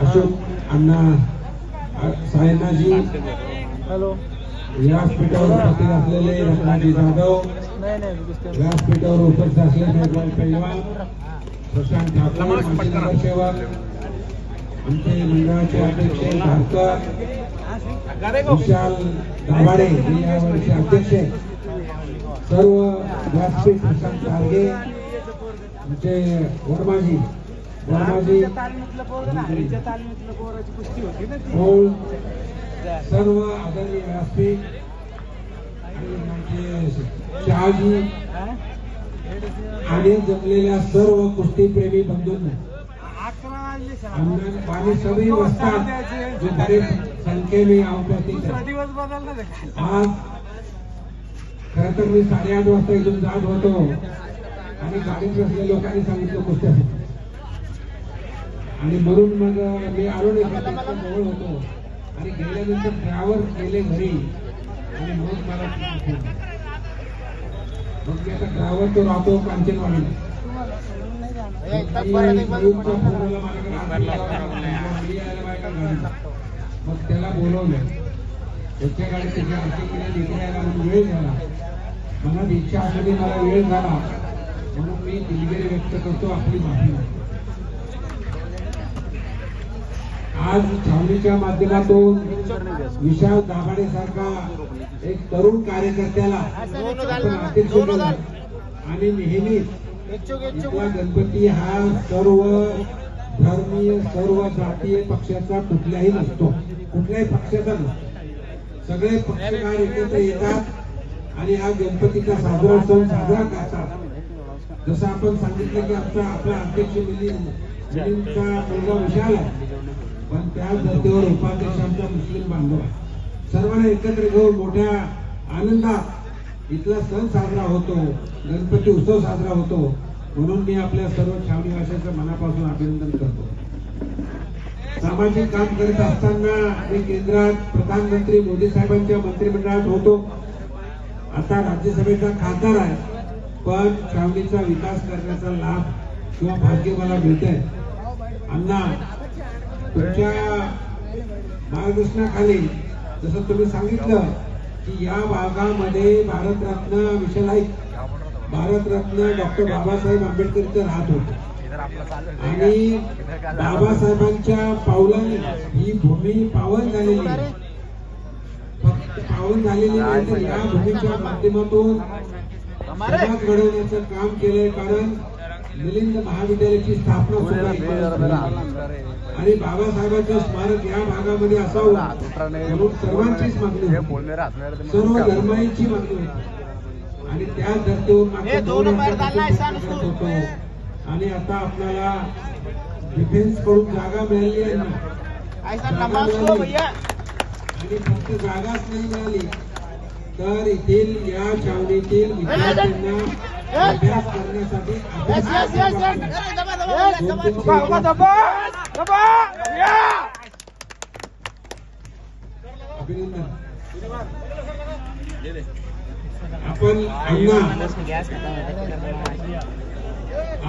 अशोक अण्णा सायनाजी. Hello. व्यासपीठावर उपस्थित असलेले रत्नाजी जाधव. व्यासपीठावर उपस्थित असलेले पैलवान प्रशांत ठाकूर नगरसेवक आमचे मंडळाचे अध्यक्ष भारकर विशाल दाभाडे हे यावर्षी अध्यक्ष. सर्व व्यासपीठ प्रशांत आमचे वर्माजी होती मोल सर्व आदरणीय व्यासपीठ शहाजी? आणि जमलेल्या सर्व कुस्तीप्रेमी बंधूंना. सभी वसतात जो बड़े संख्ये में उपस्थित दुसरा दिवस बदलला ते काय आज खर तर मी साडेआठ वाजता इथून जात होतो आणि गाडीत बसलेल्या लोकांनी सांगितलं कुस्त्या. आणि म्हणून मग मी आलो नाही जवळ होतो. आणि गेल्यानंतर ड्रायव्हर गेले घरी. आणि मग मला. मग मी आता ड्रायव्हर तो राहतो कांचनवाडीला मग त्याला बोलवलं. त्याच्या गाडीत त्याच्या आरती इकडे यायला म्हणून वेळ झाला. मला इच्छा असली मला वेळ झाला. म्हणून मी दिलगिरी व्यक्त करतो आपली माफी आज छावणीच्या माध्यमातून विशाल दाभाडे सारखा एक तरुण कार्यकर्त्याला. आणि नेहमीच गणपती हा सर्व धर्मीय सर्व जातीय पक्षाचा कुठलाही नसतो. कुठल्याही पक्षाचा नसतो. सगळे पक्षकार एकत्र येतात आणि हा गणपतीचा साजरा सण साजरा करतात. जसं आपण सांगितलं की आमचा आपला अध्यक्ष मिलिंदचा मुलगा विशाल आहे. पण त्या धर्तीवर उपाध्यक्ष आमचा मुस्लिम बांधव. आहे सर्वांना एकत्र घेऊन मोठ्या आनंदात इथला सण साजरा होतो गणपती उत्सव साजरा होतो. म्हणून मी आपल्या सर्व छावणी भाषेचं मनापासून अभिनंदन करतो. सामाजिक काम करत असताना मी केंद्रात प्रधानमंत्री मोदी साहेबांच्या मंत्रिमंडळात होतो. आता राज्यसभेचा खासदार आहे. पण छावणीचा विकास करण्याचा लाभ किंवा भाग्य मला मिळत आहे अण्णा तुमच्या मार्गदर्शनाखाली जसं तुम्ही सांगितलं की या भागामध्ये भारतरत्न विशाल भारतरत्न डॉक्टर बाबासाहेब आंबेडकर इथं राहत होते. आणि बाबासाहेबांच्या पावलाने ही भूमी पावन झालेली फक्त पावन झालेली नाही तर या भूमीच्या माध्यमातून समाज घडवण्याचं काम केलंय. कारण मिलिंद महाविद्यालयाची स्थापना. आणि बाबासाहेबांचं स्मारक या भागामध्ये असावं म्हणून सर्वांचीच मागणी. सर्व धर्मांची मागणी होती आणि त्या धर्तीवर होतो. आणि आता आपल्याला डिफेन्सकडून जागा मिळाली आहे. आणि फक्त जागाच नाही मिळाली तर येथील या छावणीतील विद्यार्थ्यांना अभ्यास करण्यासाठी अभ्यास अभिनंदन आपण अण्णा